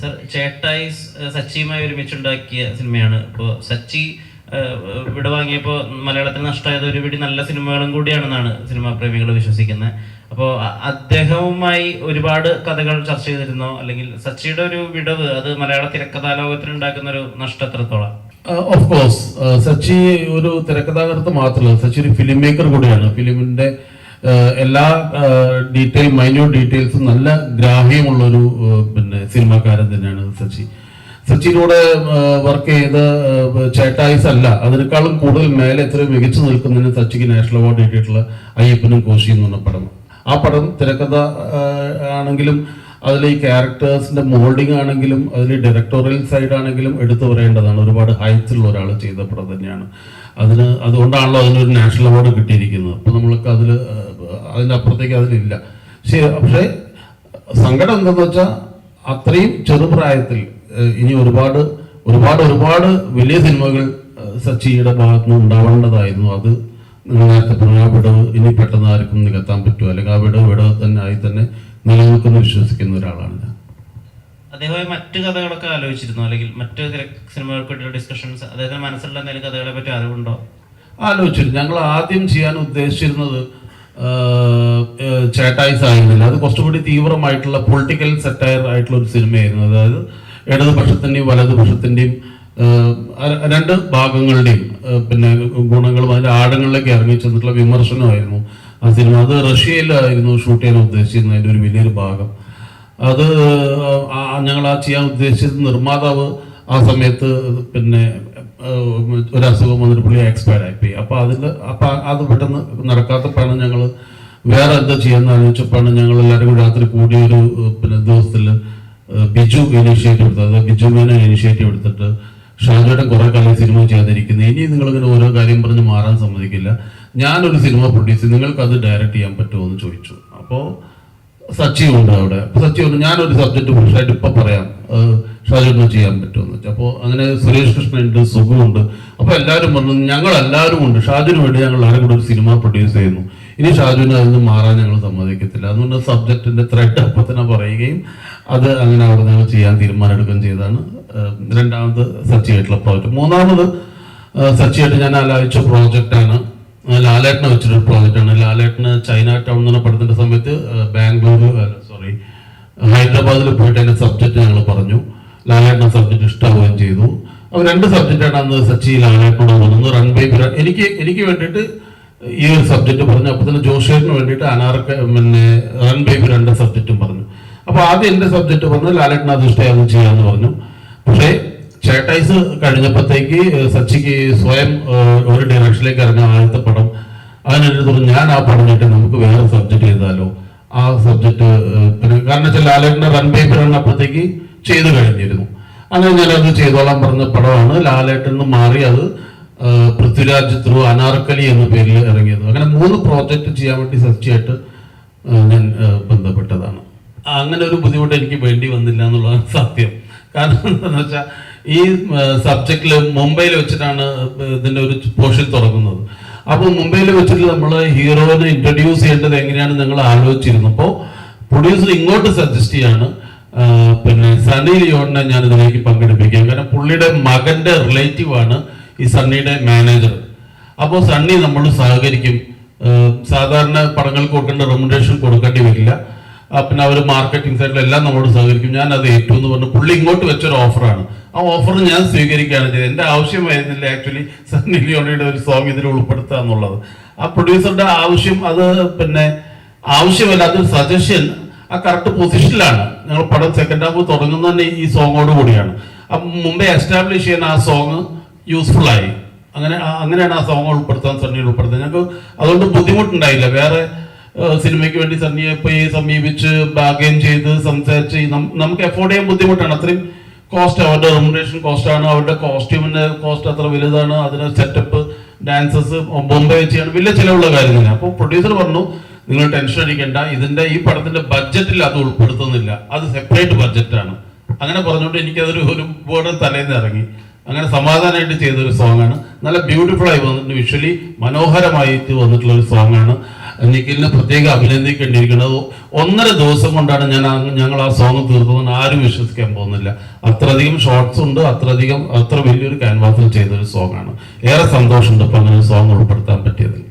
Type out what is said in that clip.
Sir ചേട്ടായി സച്ചിയുമായി ഒരുമിച്ചുണ്ടാക്കിയ സിനിമയാണ്. ഇപ്പോൾ സച്ചി വിട വാങ്ങിയപ്പോൾ മലയാളത്തിൽ നഷ്ടമായത് ഒരുപിടി നല്ല സിനിമകളും കൂടിയാണെന്നാണ് സിനിമാ പ്രേമികൾ വിശ്വസിക്കുന്നത്. അപ്പോൾ അദ്ദേഹവുമായി ഒരുപാട് കഥകൾ ചർച്ച ചെയ്തിരുന്നോ? അല്ലെങ്കിൽ സച്ചിയുടെ ഒരു വിടവ് അത് മലയാള തിരക്കഥാലോകത്തിൽ ഉണ്ടാക്കുന്ന ഒരു നഷ്ടം എത്രത്തോളം ഓഫ് കോഴ്സ് സച്ചി ഒരു തിരക്കഥാകൃത്ത് മാത്രമല്ല. സച്ചി ഒരു ഫിലിം മേക്കർ കൂടിയാണ്. ഫിലിമിന്റെ എല്ലാ ഡീറ്റെയിൽ മൈന്യൂട്ട് ഡീറ്റെയിൽസും നല്ല ഗ്രാഹ്യമുള്ള ഒരു പിന്നെ സിനിമാക്കാരൻ തന്നെയാണ് സച്ചി. സച്ചിനോട് വർക്ക് ചെയ്ത ചേട്ടായിസ് അല്ല അതിനേക്കാളും കൂടുതൽ മേലെ എത്ര മികച്ചു നിൽക്കുന്നതിന് സച്ചിക്ക് നാഷണൽ അവാർഡ് കിട്ടിയിട്ടുള്ള അയ്യപ്പനും കോശിയും എന്ന് പറഞ്ഞ പടം. ആ പടം തിരക്കഥ ആണെങ്കിലും അതിൽ ഈ ക്യാരക്ടേഴ്സിന്റെ മോൾഡിംഗ് ആണെങ്കിലും അതിൽ ഡയറക്ടോറിയൽ സൈഡ് ആണെങ്കിലും എടുത്തു പറയേണ്ടതാണ്. ഒരുപാട് ഹൈറ്റ്സുള്ള ഒരാൾ ചെയ്ത പടം തന്നെയാണ്. അതിന് അതുകൊണ്ടാണല്ലോ അതിനൊരു നാഷണൽ അവാർഡ് കിട്ടിയിരിക്കുന്നത്. അപ്പൊ നമ്മൾക്ക് അതിൽ അതിന്റെ അപ്പുറത്തേക്ക് അതിലില്ല. പക്ഷേ പക്ഷേ സങ്കടം എന്താണെന്ന് വെച്ചാൽ അത്രയും ചെറുപ്രായത്തിൽ ഇനി ഒരുപാട് ഒരുപാട് ഒരുപാട് വലിയ സിനിമകൾ സച്ചിയുടെ ഭാഗത്ത് നിന്ന് ഉണ്ടാവേണ്ടതായിരുന്നു. അത് നേരത്തെ പറഞ്ഞ ആ വിടവ് ഇനി പെട്ടെന്ന് ആർക്കും നികത്താൻ പറ്റുമോ? അല്ലെങ്കിൽ ആ വിടവ് വിടവ് തന്നെ ആയി തന്നെ നിലനിൽക്കുന്ന വിശ്വസിക്കുന്ന ഒരാളാണ് ഞാൻ അതേപോലെ മറ്റു കഥകളൊക്കെ ആലോചിച്ചിരുന്നു? അല്ലെങ്കിൽ മറ്റു സിനിമകൾക്ക് വേണ്ടിയുള്ള ഡിസ്കഷൻസ് അദ്ദേഹത്തിന് മനസ്സിലുള്ള എന്തെങ്കിലും കഥകളെ പറ്റി അറിവുണ്ടോ? ആലോചിച്ചിരുന്നു. ഞങ്ങൾ ആദ്യം ചെയ്യാൻ ഉദ്ദേശിച്ചിരുന്നത് ചേട്ടായിസ് ആയിരുന്നില്ല അത് കുറച്ചുകൂടി തീവ്രമായിട്ടുള്ള പൊളിറ്റിക്കൽ സെറ്റയർ ആയിട്ടുള്ള ഒരു സിനിമയായിരുന്നു. അതായത് ഇടതുപക്ഷത്തിന്റെയും വലതുപക്ഷത്തിന്റെയും രണ്ട് ഭാഗങ്ങളുടെയും പിന്നെ ഗുണങ്ങളും അതിന്റെ ആഴങ്ങളിലേക്ക് ഇറങ്ങി ചെന്നിട്ടുള്ള വിമർശനമായിരുന്നു ആ സിനിമ. അത് റഷ്യയിലായിരുന്നു ഷൂട്ട് ചെയ്യാൻ ഉദ്ദേശിച്ചിരുന്നത്. അതിന്റെ ഒരു വലിയൊരു ഭാഗം. അത് ഞങ്ങൾ ആ ചെയ്യാൻ ഉദ്ദേശിച്ചത് നിർമ്മാതാവ് ആ സമയത്ത് പിന്നെ ഒരു അസുഖം വന്നിട്ട് പുള്ളി എക്സ്പയർ ആയിപ്പോയി. അപ്പൊ അതിൽ അപ്പൊ അത് പെട്ടെന്ന് നടക്കാത്തപ്പോഴാണ് ഞങ്ങൾ വേറെ എന്താ ചെയ്യാന്ന് ആലോചിച്ചപ്പോഴാണ് ഞങ്ങൾ എല്ലാവരും കൂടി രാത്രി കൂടിയ ഒരു പിന്നെ ദിവസത്തിൽ ബിജു ഇനീഷ്യേറ്റീവ് എടുത്തത് ബിജു മേന ഇനീഷ്യേറ്റീവ് എടുത്തിട്ട് ഷാജോട്ടൻ കുറെ കാലം സിനിമ ചെയ്യാതിരിക്കുന്നത് ഇനി നിങ്ങൾ ഇങ്ങനെ ഓരോ കാര്യം പറഞ്ഞ് മാറാൻ സമ്മതിക്കില്ല. ഞാനൊരു സിനിമ പ്രൊഡ്യൂസ് നിങ്ങൾക്ക് അത് ഡയറക്റ്റ് ചെയ്യാൻ പറ്റുമോ എന്ന് ചോദിച്ചു. അപ്പോൾ സച്ചി ഉണ്ട് അവിടെ. അപ്പോൾ സച്ചി ഞാനൊരു സബ്ജക്ട് പുരുഷായിട്ട് ഇപ്പൊ പറയാം. ഷാജുവിന് ചെയ്യാൻ പറ്റുമെന്ന് വെച്ചാൽ അപ്പോൾ അങ്ങനെ സുരേഷ് കൃഷ്ണനുണ്ട് സുഖമുണ്ട് അപ്പോൾ എല്ലാവരും വന്നു ഞങ്ങൾ എല്ലാവരും ഉണ്ട്. ഷാജുവിന് വേണ്ടി ഞങ്ങൾ എല്ലാവരും കൂടെ ഒരു സിനിമ പ്രൊഡ്യൂസ് ചെയ്യുന്നു. ഇനി ഷാജുവിന് അതിൽ നിന്ന് മാറാൻ ഞങ്ങൾ സമ്മതിക്കത്തില്ല. അതുകൊണ്ട് സബ്ജക്റ്റിന്റെ ത്രെഡ് അപ്പം തന്നെ പറയുകയും അത് അങ്ങനെ അവിടെ ഞങ്ങൾ ചെയ്യാൻ തീരുമാനമെടുക്കുകയും ചെയ്താണ് രണ്ടാമത് സച്ചിയായിട്ടുള്ള പ്രോജക്റ്റ് മൂന്നാമത് സച്ചിയായിട്ട് ഞാൻ ആലോചിച്ച പ്രോജക്റ്റാണ് ലാലേട്ടനെ വെച്ചിട്ടൊരു പ്രോജക്റ്റാണ് ലാലേട്ടന് ചൈന ടൗൺ എന്ന് പറഞ്ഞ പടത്തിന്റെ സമയത്ത് ബാംഗ്ലൂർ സോറി ഹൈദരാബാദിൽ പോയിട്ട് അതിന്റെ സബ്ജക്റ്റ് ഞങ്ങൾ പറഞ്ഞു. ലാലേട്ടന സബ്ജക്ട് ഇഷ്ടമാവുകയും ചെയ്തു. അപ്പൊ രണ്ട് സബ്ജക്റ്റാണ് അന്ന് സച്ചി ലാലേട്ടനോട് പറഞ്ഞത് റൺ ബൈ എനിക്ക് എനിക്ക് വേണ്ടിയിട്ട് ഈ ഒരു സബ്ജക്റ്റ് പറഞ്ഞു. അപ്പൊ തന്നെ ജോഷേറിന് വേണ്ടിയിട്ട് അനാർക്ക് പിന്നെ റൺ ബൈ രണ്ട് സബ്ജക്റ്റും പറഞ്ഞു. അപ്പൊ ആദ്യം എന്റെ സബ്ജക്റ്റ് പറഞ്ഞു ലാലേട്ടൻ അത് ഇഷ്ടമാവുകയും ചെയ്യാന്ന് പറഞ്ഞു. പക്ഷേ ചേട്ടൈസ് കഴിഞ്ഞപ്പോഴത്തേക്ക് സച്ചിക്ക് സ്വയം ഒരു ഡയറക്ഷനിലേക്ക് ഇറങ്ങാൻ ആദ്യത്തെ പടം. പറഞ്ഞു ഞാൻ ആ പറഞ്ഞിട്ട് നമുക്ക് വേറെ സബ്ജക്റ്റ് ചെയ്താലോ ആ സബ്ജക്റ്റ് കാരണം വെച്ചാൽ ലാലേട്ടന്റെ റൺ പേപ്പർ അപ്പോഴത്തേക്ക് ചെയ്തു കഴിഞ്ഞിരുന്നു. അങ്ങനെ ഞാനത് ചെയ്തോളാൻ പറഞ്ഞ പടമാണ്. ലാലേട്ടൻ നിന്ന് മാറി അത് പൃഥ്വിരാജ് ത്രൂ അനാർക്കലി എന്ന പേരിൽ ഇറങ്ങിയത്. അങ്ങനെ മൂന്ന് പ്രോജക്റ്റ് ചെയ്യാൻ വേണ്ടി ഏഹ്, ഞാൻ ബന്ധപ്പെട്ടതാണ്. അങ്ങനെ ഒരു ബുദ്ധിമുട്ട് എനിക്ക് വേണ്ടി വന്നില്ല എന്നുള്ളതാണ് സത്യം. കാരണം എന്താണെന്ന് വെച്ചാൽ ഈ സബ്ജക്റ്റിൽ മുംബൈയിൽ വെച്ചിട്ടാണ് ഇതിന്റെ ഒരു പോർഷൻ തുടങ്ങുന്നത്. അപ്പോൾ മുംബൈയിൽ വെച്ചിട്ട് നമ്മൾ ഹീറോയിനെ ഇൻട്രൊഡ്യൂസ് ചെയ്യേണ്ടത് എങ്ങനെയാണ് നിങ്ങൾ ആലോചിച്ചിരുന്നു അപ്പോൾ പ്രൊഡ്യൂസർ ഇങ്ങോട്ട് സജസ്റ്റ് ചെയ്യാണ് പിന്നെ സണ്ണി ലിയോണിനെ ഞാൻ ഇതിലേക്ക് പങ്കെടുപ്പിക്കാം. കാരണം പുള്ളിയുടെ മകന്റെ റിലേറ്റീവ് ആണ് ഈ സണ്ണിയുടെ മാനേജർ അപ്പോൾ സണ്ണി നമ്മൾ സഹകരിക്കും. സാധാരണ പടങ്ങൾക്ക് കൊടുക്കേണ്ട റെമുണ്ടേഷൻ കൊടുക്കേണ്ടി വരില്ല. പിന്നെ അവർ മാർക്കറ്റിംഗ് സൈഡിൽ എല്ലാം നമ്മളോട് സഹകരിക്കും. ഞാൻ അത് ഏറ്റവും എന്ന് പറഞ്ഞു. പുള്ളി ഇങ്ങോട്ട് വെച്ചൊരു ഓഫറാണ് ആ ഓഫർ ഞാൻ സ്വീകരിക്കുകയാണ് ചെയ്തത്. എന്റെ ആവശ്യമായിരുന്നില്ല ആക്ച്വലി സണ്ണി ലിയോണിയുടെ ഒരു സോങ് ഇതിൽ ഉൾപ്പെടുത്തുക എന്നുള്ളത്. ആ പ്രൊഡ്യൂസറുടെ ആവശ്യം അത് പിന്നെ ആവശ്യമല്ല അതൊരു സജഷൻ ആ കറക്റ്റ് പൊസിഷനിലാണ് ഞങ്ങൾ പടം സെക്കൻഡ് ഹാഫ് തുടങ്ങുന്ന തന്നെ ഈ സോങ്ങോട് കൂടിയാണ്. അപ്പം മുമ്പേ എസ്റ്റാബ്ലിഷ് ചെയ്യുന്ന ആ സോങ് യൂസ്ഫുൾ ആയി. അങ്ങനെ ആ- അങ്ങനെയാണ് ആ സോങ് ഉൾപ്പെടുത്താൻ സണ്ണിയിൽ ഉൾപ്പെടുത്തുന്നത്. ഞങ്ങൾക്ക് അതുകൊണ്ട് ബുദ്ധിമുട്ടുണ്ടായില്ല. വേറെ സിനിമയ്ക്ക് വേണ്ടി സന്നിയപ്പയെ പോയി സമീപിച്ച് ബാഗേൻ ചെയ്ത് സംസാരിച്ച് നമുക്ക് എഫോർഡ് ചെയ്യാൻ ബുദ്ധിമുട്ടാണ്. അത്രയും കോസ്റ്റ് അവരുടെ റെമുനറേഷൻ കോസ്റ്റാണ് അവരുടെ കോസ്റ്റ്യൂമിന്റെ കോസ്റ്റ് അത്ര വലുതാണ്. അതിന് സെറ്റപ്പ് ഡാൻസസ് ബോംബെ വെച്ചാണ് വലിയ ചിലവുള്ള കാര്യം അപ്പോൾ പ്രൊഡ്യൂസർ പറഞ്ഞു നിങ്ങൾ ടെൻഷൻ അടിക്കേണ്ട. ഇതിന്റെ ഈ പടത്തിന്റെ ബഡ്ജറ്റിൽ അത് ഉൾപ്പെടുത്തുന്നില്ല. അത് സെപ്പറേറ്റ് ബഡ്ജറ്റാണ് അങ്ങനെ പറഞ്ഞുകൊണ്ട് എനിക്കതൊരു ഒരു ബോർഡ് തലേന്ന് ഇറങ്ങി. അങ്ങനെ സമാധാനമായിട്ട് ചെയ്തൊരു സോങ്ങാണ് നല്ല ബ്യൂട്ടിഫുൾ ആയി വന്നിട്ട് വിഷ്വലി മനോഹരമായിട്ട് വന്നിട്ടുള്ള ഒരു സോങ് ആണ്. നിഖിലിനെ പ്രത്യേകം അഭിനന്ദിക്കേണ്ടിയിരിക്കുന്നത്. ഒന്നര ദിവസം കൊണ്ടാണ് ഞാൻ ഞങ്ങൾ ആ സോങ് തീർത്തതെന്ന് ആരും വിശ്വസിക്കാൻ പോകുന്നില്ല. അത്രയധികം ഷോർട്സ് ഉണ്ട് അത്രയധികം അത്ര വലിയൊരു ക്യാൻവാസിൽ ചെയ്തൊരു സോങ്ങാണ് സോങ് ഏറെ സന്തോഷമുണ്ട് ഇപ്പം അങ്ങനെ സോങ് ഉൾപ്പെടുത്താൻ പറ്റിയതിൽ.